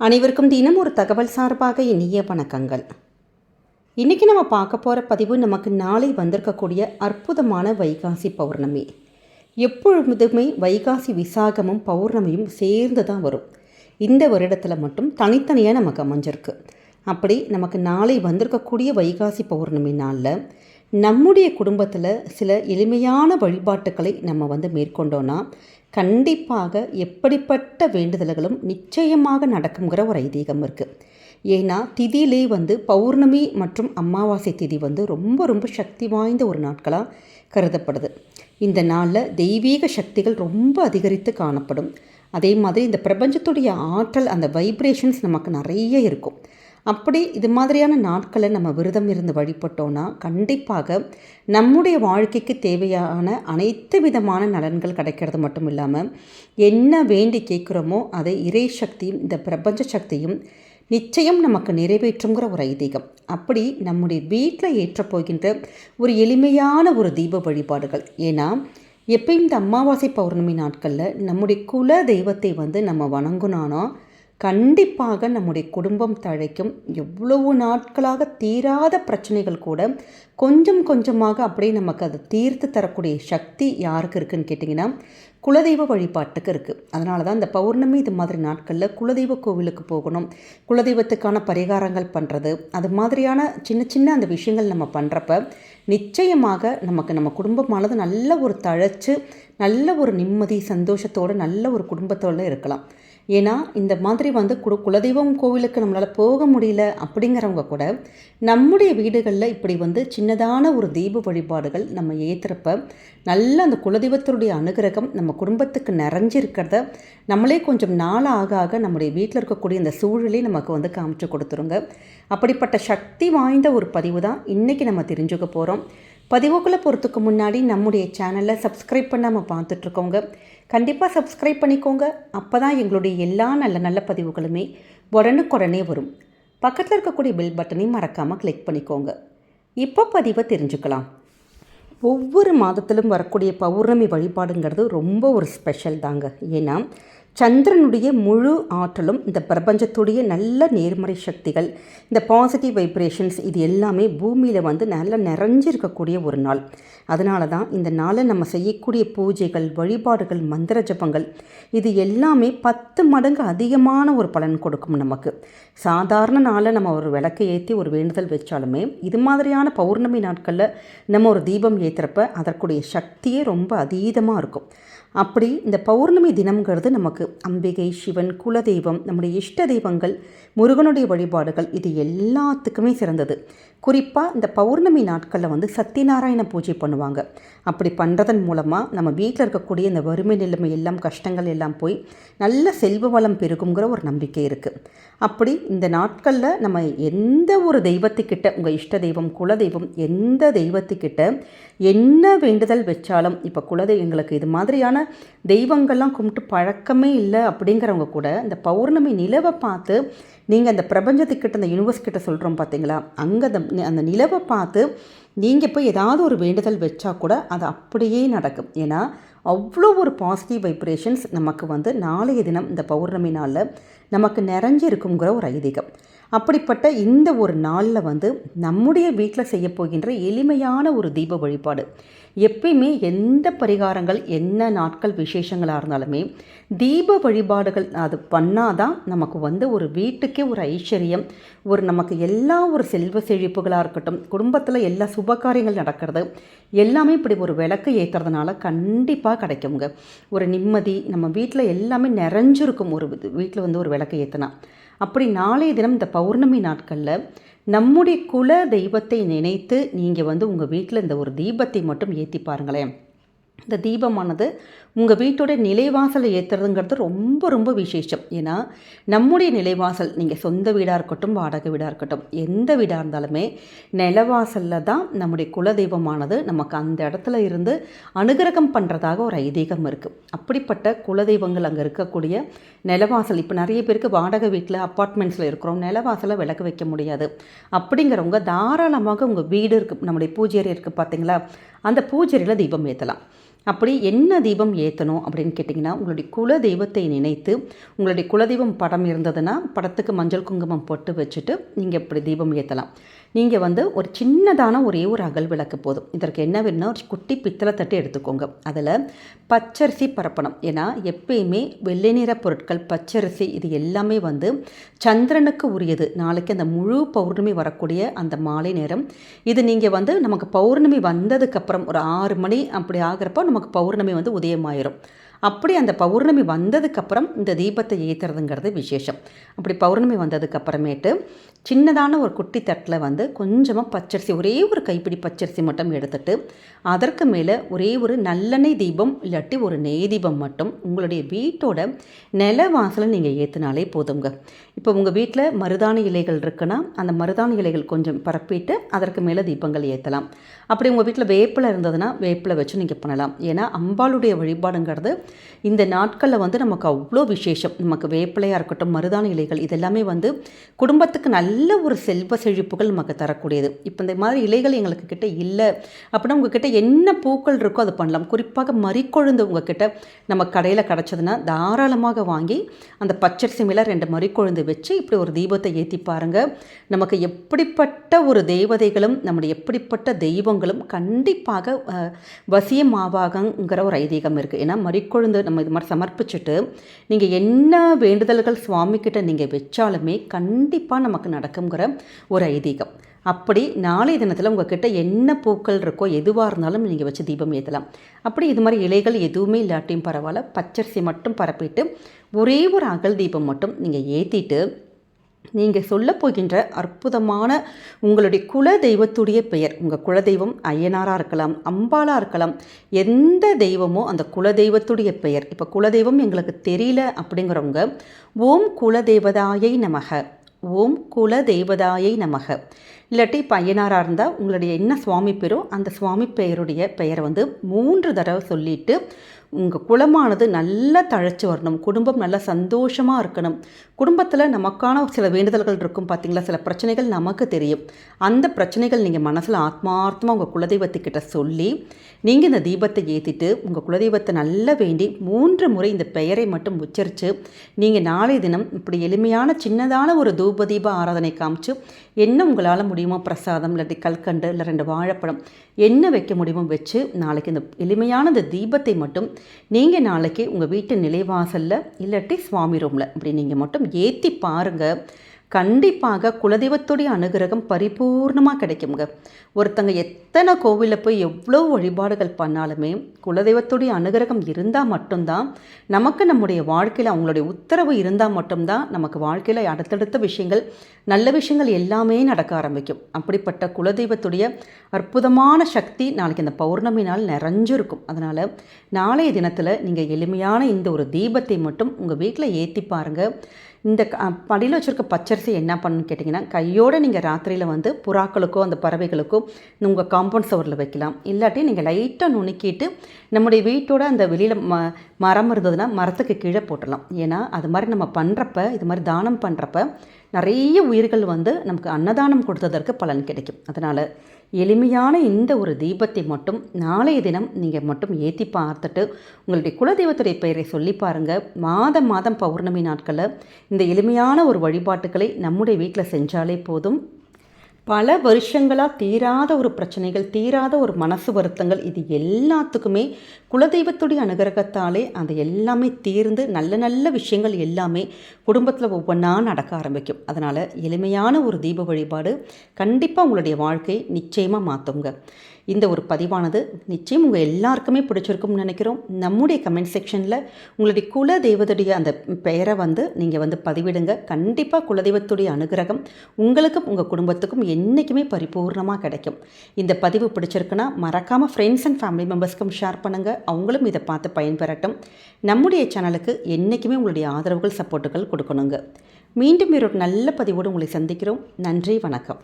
அனைவருக்கும் தினம் ஒரு தகவல் சார்பாக இனிய வணக்கங்கள். இன்றைக்கி நம்ம பார்க்க போகிற பதிவு நமக்கு நாளை வந்திருக்கக்கூடிய அற்புதமான வைகாசி பௌர்ணமி. எப்பொழுதுமே வைகாசி விசாகமும் பௌர்ணமியும் சேர்ந்து தான் வரும். இந்த வருடத்தில் மட்டும் தனித்தனியாக நமக்கு அமைஞ்சிருக்கு அப்படி நமக்கு நாளை வந்திருக்கக்கூடிய வைகாசி பௌர்ணமி நாளில் நம்முடைய குடும்பத்தில் சில எளிமையான வழிபாட்டுக்களை நம்ம வந்து மேற்கொண்டோன்னா கண்டிப்பாக எப்படிப்பட்ட வேண்டுதல்களும் நிச்சயமாக நடக்குங்கிற ஒரு ஐதீகம் இருக்குது ஏன்னா திதியிலே வந்து பௌர்ணமி மற்றும் அமாவாசை திதி வந்து ரொம்ப ரொம்ப சக்தி வாய்ந்த ஒரு நாட்களாக கருதப்படுது. இந்த நாளில் தெய்வீக சக்திகள் ரொம்ப அதிகரித்து காணப்படும். அதே மாதிரி இந்த பிரபஞ்சத்துடைய ஆற்றல் அந்த வைப்ரேஷன்ஸ் நமக்கு நிறைய இருக்கும். அப்படி இது மாதிரியான நாட்களை நம்ம விரதம் இருந்து வழிபட்டோன்னா கண்டிப்பாக நம்முடைய வாழ்க்கைக்கு தேவையான அனைத்து விதமான நலன்கள் கிடைக்கிறது மட்டும் இல்லாமல் என்ன வேண்டி கேட்குறோமோ அதை இறை சக்தியும் இந்த பிரபஞ்ச சக்தியும் நிச்சயம் நமக்கு நிறைவேற்றுங்கிற ஒரு ஐதீகம். அப்படி நம்முடைய வீட்டில் ஏற்றப்போகின்ற ஒரு எளிமையான ஒரு தீப வழிபாடுகள். ஏன்னா எப்பயும் இந்த அமாவாசை பௌர்ணமி நாட்களில் நம்முடைய குல தெய்வத்தை வந்து நம்ம வணங்குனானோ கண்டிப்பாக நம்முடைய குடும்பம் தழைக்கும். எவ்வளவு நாட்களாக தீராத பிரச்சனைகள் கூட கொஞ்சம் கொஞ்சமாக அப்படியே நமக்கு அதை தீர்த்து தரக்கூடிய சக்தி யாருக்கு இருக்குதுன்னு கேட்டிங்கன்னா குலதெய்வ வழிபாட்டுக்கு இருக்குது அதனால தான் இந்த பௌர்ணமி இது மாதிரி நாட்களில் குலதெய்வ கோவிலுக்கு போகணும். குலதெய்வத்துக்கான பரிகாரங்கள் பண்ணுறது அது மாதிரியான சின்ன சின்ன அந்த விஷயங்கள் நம்ம பண்ணுறப்ப நிச்சயமாக நமக்கு நம்ம குடும்பமானது நல்ல ஒரு தழைச்சு நல்ல ஒரு நிம்மதி சந்தோஷத்தோடு நல்ல ஒரு குடும்பத்தோடு இருக்கலாம். ஏன்னா இந்த மாதிரி வந்து கு குலதெய்வம் கோவிலுக்கு நம்மளால் போக முடியல அப்படிங்கிறவங்க கூட நம்முடைய வீடுகளில் இப்படி வந்து சின்னதான ஒரு தீப வழிபாடுகள் நம்ம ஏற்றுறப்ப நல்ல அந்த குலதெய்வத்தினுடைய அனுகிரகம் நம்ம குடும்பத்துக்கு நிறைஞ்சிருக்கிறத நம்மளே கொஞ்சம் நாள் ஆக ஆக நம்முடைய வீட்டில் இருக்கக்கூடிய இந்த சூழலே நமக்கு வந்து காமிச்சு கொடுத்துருங்க. அப்படிப்பட்ட சக்தி வாய்ந்த ஒரு பதிவு தான் இன்றைக்கி நம்ம தெரிஞ்சுக்க போகிறோம் பதிவுக்குள்ளே போகிறதுக்கு முன்னாடி நம்முடைய சேனலை சப்ஸ்கிரைப் பண்ணாமல் பார்த்துட்ருக்கோங்க. கண்டிப்பாக சப்ஸ்கிரைப் பண்ணிக்கோங்க. அப்போ தான் எங்களுடைய எல்லா நல்ல நல்ல பதிவுகளுமே உடனுக்குடனே வரும். பக்கத்தில் இருக்கக்கூடிய பெல் பட்டனையும் மறக்காமல் கிளிக் பண்ணிக்கோங்க. இப்போ பதிவை தெரிஞ்சுக்கலாம். ஒவ்வொரு மாதத்திலும் வரக்கூடிய பௌர்ணமி வழிபாடுங்கிறது ரொம்ப ஒரு ஸ்பெஷல் தாங்க. ஏன்னா சந்திரனுடைய முழு ஆற்றலும் இந்த பிரபஞ்சத்துடைய நல்ல நேர்மறை சக்திகள் இந்த பாசிட்டிவ் வைப்ரேஷன்ஸ் இது எல்லாமே பூமியில் வந்து நல்லா நிறைஞ்சிருக்கக்கூடிய ஒரு நாள். அதனால தான் இந்த நாளை நம்ம செய்யக்கூடிய பூஜைகள் வழிபாடுகள் மந்திர ஜபங்கள் இது எல்லாமே பத்து மடங்கு அதிகமான ஒரு பலன் கொடுக்கும் நமக்கு. சாதாரண நாளில் நம்ம ஒரு விளக்கை ஏற்றி ஒரு வேண்டுதல் வச்சாலுமே இது மாதிரியான பௌர்ணமி நாட்களில் நம்ம ஒரு தீபம் ஏற்றுறப்ப அதற்குடைய சக்தியே ரொம்ப அதீதமாக இருக்கும். அப்படி இந்த பௌர்ணமி தினம்ங்கிறது நமக்கு அம்பிகை சிவன் குலதெய்வம் நம்முடைய இஷ்ட தெய்வங்கள் முருகனுடைய வழிபாடுகள் இது எல்லாத்துக்குமே சிறந்தது. குறிப்பாக இந்த பௌர்ணமி நாட்களில் வந்து சத்யநாராயண பூஜை பண்ணுவாங்க. அப்படி பண்ணுறதன் மூலமாக நம்ம வீட்டில் இருக்கக்கூடிய இந்த வறுமை நிலைமை எல்லாம் கஷ்டங்கள் எல்லாம் போய் நல்ல செல்வ வளம் பெருகுங்கிற ஒரு நம்பிக்கை இருக்குது அப்படி இந்த நாட்களில் நம்ம எந்த ஒரு தெய்வத்துக்கிட்ட உங்கள் இஷ்ட தெய்வம் குலதெய்வம் எந்த தெய்வத்துக்கிட்ட என்ன வேண்டுதல் வச்சாலும் இப்போ குலதெய்வங்களுக்கு இது மாதிரியான தெய்வங்கள்லாம் கும்பிட்டு பழக்கமே இல்லை அப்படிங்கிறவங்க கூட இந்த பௌர்ணமி நிலவை பார்த்து நீங்கள் அந்த பிரபஞ்சத்துக்கிட்ட அந்த யூனிவர்ஸ் கிட்ட சொல்கிறோம் பார்த்தீங்களா அங்கே அந்த அந்த நிலவை பார்த்து நீங்கள் போய் ஏதாவது ஒரு வேண்டுதல் வச்சா கூட அது அப்படியே நடக்கும். ஏன்னா அவ்வளோ ஒரு பாசிட்டிவ் வைப்ரேஷன்ஸ் நமக்கு வந்து நாளைய தினம் இந்த பௌர்ணமி நாளில் நமக்கு நிறைஞ்சிருக்குங்கிற ஒரு ஐதீகம். அப்படிப்பட்ட இந்த ஒரு நாளில் வந்து நம்முடைய வீட்டில் செய்ய போகின்ற எளிமையான ஒரு தீப வழிபாடு. எப்பயுமே எந்த பரிகாரங்கள் என்ன நாட்கள் விசேஷங்களாக இருந்தாலுமே தீப வழிபாடுகள் அது பண்ணாதான் நமக்கு வந்து ஒரு வீட்டுக்கே ஒரு ஐஸ்வர்யம் ஒரு நமக்கு எல்லா ஒரு செல்வ செழிப்புகளாக இருக்கட்டும் குடும்பத்தில் எல்லா சுபகாரியங்கள் நடக்கிறது எல்லாமே இப்படி ஒரு விளக்கு ஏற்றுறதுனால கண்டிப்பாக கிடைக்குங்க. ஒரு நிம்மதி நம்ம வீட்டில் எல்லாமே நிறைஞ்சிருக்கும் ஒரு வீட்டில் வந்து ஒரு விளக்கு ஏற்றினா அப்படி நாளைய தினம் இந்த பௌர்ணமி நாட்களில் நம்முடைய குல தெய்வத்தை நினைத்து நீங்கள் வந்து உங்கள் வீட்டில் இந்த ஒரு தீபத்தை மட்டும் ஏற்றி பாருங்களேன். இந்த தீபமானது உங்கள் வீட்டோட நிலைவாசலை ஏற்றுறதுங்கிறது ரொம்ப ரொம்ப விசேஷம். ஏன்னா நம்முடைய நிலைவாசல் நீங்கள் சொந்த வீடாக இருக்கட்டும் வாடகை வீடாக இருக்கட்டும் எந்த வீடாக இருந்தாலுமே நிலவாசலில் தான் நம்முடைய குலதெய்வமானது நமக்கு அந்த இடத்துல இருந்து அனுகிரகம் பண்ணுறதாக ஒரு ஐதீகம் இருக்குது அப்படிப்பட்ட குலதெய்வங்கள் அங்கே இருக்கக்கூடிய நிலவாசல் இப்போ நிறைய பேருக்கு வாடகை வீட்டில் அப்பார்ட்மெண்ட்ஸில் இருக்கிறோம் நிலவாசலை விளக்கு வைக்க முடியாது. அப்படிங்கிறவங்க தாராளமாக உங்கள் வீடு இருக்குது நம்முடைய பூஜை இருக்குது பார்த்தீங்களா அந்த பூஜையில் தீபம் ஏற்றலாம் அப்படி என்ன தீபம் ஏற்றணும் அப்படின்னு கேட்டிங்கன்னா உங்களுடைய குல தெய்வத்தை நினைத்து உங்களுடைய குலதெய்வம் படம் இருந்ததுன்னா படத்துக்கு மஞ்சள் குங்குமம் போட்டு வச்சுட்டு நீங்கள் இப்படி தீபம் ஏற்றலாம் நீங்கள் வந்து ஒரு சின்னதான ஒரே ஒரு அகல் விளக்கு போதும். இதற்கு என்ன வேணும்னா ஒரு குட்டி பித்தளை தட்டு எடுத்துக்கோங்க. அதில் பச்சரிசி பரப்பணும். ஏன்னா எப்பயுமே வெள்ளை நிற பொருட்கள் பச்சரிசி இது எல்லாமே வந்து சந்திரனுக்கு உரியது. நாளைக்கு அந்த முழு பௌர்ணமி வரக்கூடிய அந்த மாலை நேரம். இது நீங்கள் வந்து நமக்கு பௌர்ணமி வந்ததுக்கப்புறம் ஒரு ஆறு மணி அப்படி ஆகிறப்போ நமக்கு பௌர்ணமி வந்து உதயமாயிரும். அப்படி அந்த பௌர்ணமி வந்ததுக்கப்புறம் இந்த தீபத்தை ஏற்றுறதுங்கிறது விசேஷம். அப்படி பௌர்ணமி வந்ததுக்கப்புறமேட்டு சின்னதான ஒரு குட்டி தட்டில் வந்து கொஞ்சமாக பச்சரிசி ஒரே ஒரு கைப்பிடி பச்சரிசி மட்டும் எடுத்துட்டு அதற்கு மேலே ஒரே ஒரு நல்லெண்ணெய் தீபம் இல்லாட்டி ஒரு நெய் தீபம் மட்டும் உங்களுடைய வீட்டோட நில வாசலை நீங்கள் ஏற்றினாலே போதுங்க இப்போ உங்கள் வீட்டில் மருதாணி இலைகள் இருக்குன்னா அந்த மருதாணி இலைகள் கொஞ்சம் பரப்பிட்டு அதற்கு மேலே தீபங்கள் ஏற்றலாம் அப்படி உங்கள் வீட்டில் வேப்பிலை இருந்ததுன்னா வேப்பிலை வச்சு நீங்கள் பண்ணலாம். ஏன்னா அம்பாளுடைய வழிபாடுங்கிறது இந்த நாட்களில் வந்து நமக்கு அவ்வளோ விசேஷம். நமக்கு வேப்பிலையாக இருக்கட்டும் மருதான இலைகள் இதெல்லாமே வந்து குடும்பத்துக்கு நல்ல ஒரு செல்வ செழிப்புகள் நமக்கு தரக்கூடியது. இப்போ இந்த மாதிரி இலைகள் எங்களுக்கு கிட்ட இல்லை அப்படின்னா உங்ககிட்ட என்ன பூக்கள் இருக்கோ அதை பண்ணலாம். குறிப்பாக மறிக்கொழுந்து உங்ககிட்ட நம்ம கடையில் கிடச்சதுன்னா தாராளமாக வாங்கி அந்த பச்சரிசி மேலே ரெண்டு மறிக்கொழுந்து வச்சு இப்படி ஒரு தீபத்தை ஏற்றி பாருங்கள் நமக்கு எப்படிப்பட்ட ஒரு தெய்வதைகளும் நம்முடைய எப்படிப்பட்ட தெய்வங்களும் கண்டிப்பாக வசியமாவாகங்கிற ஒரு ஐதீகம் இருக்குது ஏன்னா மறிக்கொழுந்து நம்ம இது மாதிரி சமர்ப்பிச்சுட்டு நீங்கள் என்ன வேண்டுதல்கள் சுவாமிக்கிட்ட நீங்கள் வச்சாலுமே கண்டிப்பாக நமக்கு நடக்குங்கிற ஒரு ஐதீகம். அப்படி நாளைய தினத்தில் உங்ககிட்ட என்ன பூக்கள் இருக்கோ எதுவாக இருந்தாலும் நீங்கள் வச்சு தீபம் ஏற்றலாம் அப்படி இது மாதிரி இலைகள் எதுவுமே இல்லாட்டியும் பரவாயில்ல. பச்சரிசி மட்டும் பரப்பிட்டு ஒரே ஒரு அகல் தீபம் மட்டும் நீங்கள் ஏற்றிட்டு நீங்கள் சொல்ல போகின்ற அற்புதமான உங்களுடைய குல தெய்வத்துடைய பெயர். உங்கள் குலதெய்வம் ஐயனாராக இருக்கலாம் அம்பாலாக இருக்கலாம். எந்த தெய்வமோ அந்த குலதெய்வத்துடைய பெயர். இப்போ குலதெய்வம் எங்களுக்கு தெரியல அப்படிங்கிறவங்க ஓம் குலதெய்வதாயை நமக. ஓம் குல தெய்வதாயை நமக. இல்லாட்டி இப்போ ஐயனாராக இருந்தால் உங்களுடைய என்ன சுவாமி பேரோ அந்த சுவாமி பெயருடைய பெயரை வந்து மூன்று தடவை சொல்லிவிட்டு உங்கள் குலமானது நல்லா தழைச்சி வரணும். குடும்பம் நல்லா சந்தோஷமாக இருக்கணும். குடும்பத்தில் நமக்கான சில வேண்டுதல்கள் இருக்கும் பார்த்திங்களா சில பிரச்சனைகள் நமக்கு தெரியும். அந்த பிரச்சனைகள் நீங்கள் மனசில் ஆத்மார்த்தமாக உங்கள் குலதெய்வத்துக்கிட்ட சொல்லி நீங்கள் இந்த தீபத்தை ஏற்றிட்டு உங்கள் குலதெய்வத்தை நல்லா வேண்டி மூன்று முறை இந்த பெயரை மட்டும் உச்சரித்து நீங்கள் நாளைய தினம் இப்படி எளிமையான சின்னதான ஒரு தூப தீப ஆராதனை காமிச்சு என்ன உங்களால் முடியுமோ பிரசாதம் இல்லாட்டி கல்கண்டு இல்லை ரெண்டு வாழைப்பழம் என்ன வைக்க முடியுமோ வச்சு நாளைக்கு இந்த எளிமையான இந்த தீபத்தை மட்டும் நீங்கள் நாளைக்கு உங்கள் வீட்டு நிலைவாசலில் இல்லாட்டி சுவாமி ரூமில். இப்படி நீங்கள் மட்டும் ஏற்றி பாருங்கள் கண்டிப்பாக குலதெய்வத்துடைய அனுகிரகம் பரிபூர்ணமாக கிடைக்குங்க ஒருத்தங்க எத்தனை கோவிலில் போய் எவ்வளோ வழிபாடுகள் பண்ணாலுமே குலதெய்வத்துடைய அனுகிரகம் இருந்தால் மட்டும்தான் நமக்கு நம்முடைய வாழ்க்கையில் அவங்களுடைய உத்தரவு இருந்தால் மட்டும்தான் நமக்கு வாழ்க்கையில் அடுத்தடுத்த விஷயங்கள் நல்ல விஷயங்கள் எல்லாமே நடக்க ஆரம்பிக்கும். அப்படிப்பட்ட குலதெய்வத்துடைய அற்புதமான சக்தி நாளைக்கு இந்த பௌர்ணமி நாள் நிறைஞ்சிருக்கும். அதனால் நாளைய தினத்தில் நீங்கள் எளிமையான இந்த ஒரு தீபத்தை மட்டும் உங்கள் வீட்டில் ஏற்றி பாருங்கள் இந்த படியில் வச்சுருக்க பச்சரிசி என்ன பண்ணணும்னு கேட்டிங்கன்னா கையோடு நீங்கள் ராத்திரியில் வந்து புறாக்களுக்கோ அந்த பறவைகளுக்கோ உங்கள் காம்பவுண்ட் சவரில் வைக்கலாம். இல்லாட்டி நீங்கள் லைட்டாக நுணுக்கிட்டு நம்முடைய வீட்டோட அந்த வெளியில் ம மரம் இருந்ததுன்னா மரத்துக்கு கீழே போட்டலாம் ஏன்னா அது மாதிரி நம்ம பண்ணுறப்ப இது மாதிரி தானம் பண்ணுறப்ப நிறைய உயிர்கள் வந்து நமக்கு அன்னதானம் கொடுத்ததற்கு பலன் கிடைக்கும். அதனால் எளிமையான இந்த ஒரு தீபத்தை மட்டும் நாளைய தினம் நீங்கள் மட்டும் ஏற்றி பார்த்துட்டு உங்களுடைய குலதெய்வத்துடைய பெயரை சொல்லி பாருங்கள் மாதம் மாதம் பௌர்ணமி நாட்களில் இந்த எளிமையான ஒரு வழிபாட்டுகளை நம்முடைய வீட்டில் செஞ்சாலே போதும். பல வருஷங்களாக தீராத ஒரு பிரச்சனைகள் தீராத ஒரு மனசு வருத்தங்கள் இது எல்லாத்துக்குமே குலதெய்வத்துடைய அனுகிரகத்தாலே அது எல்லாமே தீர்ந்து நல்ல நல்ல விஷயங்கள் எல்லாமே குடும்பத்தில் ஒவ்வொன்றா நடக்க ஆரம்பிக்கும். அதனால் எளிமையான ஒரு தீப வழிபாடு கண்டிப்பாக உங்களுடைய வாழ்க்கை நிச்சயமாக மாற்றுங்க இந்த ஒரு பதிவானது நிச்சயம் உங்கள் எல்லாருக்குமே பிடிச்சிருக்கும்னு நினைக்கிறோம். நம்முடைய கமெண்ட் செக்ஷனில் உங்களுடைய குல தெய்வத்துடைய அந்த பெயரை வந்து நீங்கள் வந்து பதிவிடுங்க. கண்டிப்பாக குலதெய்வத்துடைய அனுகிரகம் உங்களுக்கும் உங்கள் குடும்பத்துக்கும் என்றைக்குமே பரிபூர்ணமாக கிடைக்கும். இந்த பதிவு பிடிச்சிருக்குன்னா மறக்காமல் ஃப்ரெண்ட்ஸ் அண்ட் ஃபேமிலி மெம்பர்ஸ்க்கும் ஷேர் பண்ணுங்கள் அவங்களும் இதை பார்த்து பயன்பெறட்டும். நம்முடைய சேனலுக்கு என்றைக்குமே உங்களுடைய ஆதரவுகள் சப்போர்ட்டுகள் கொடுக்கணுங்க. மீண்டும் ஒரு நல்ல பதிவோடு உங்களை சந்திக்கிறோம். நன்றி வணக்கம்.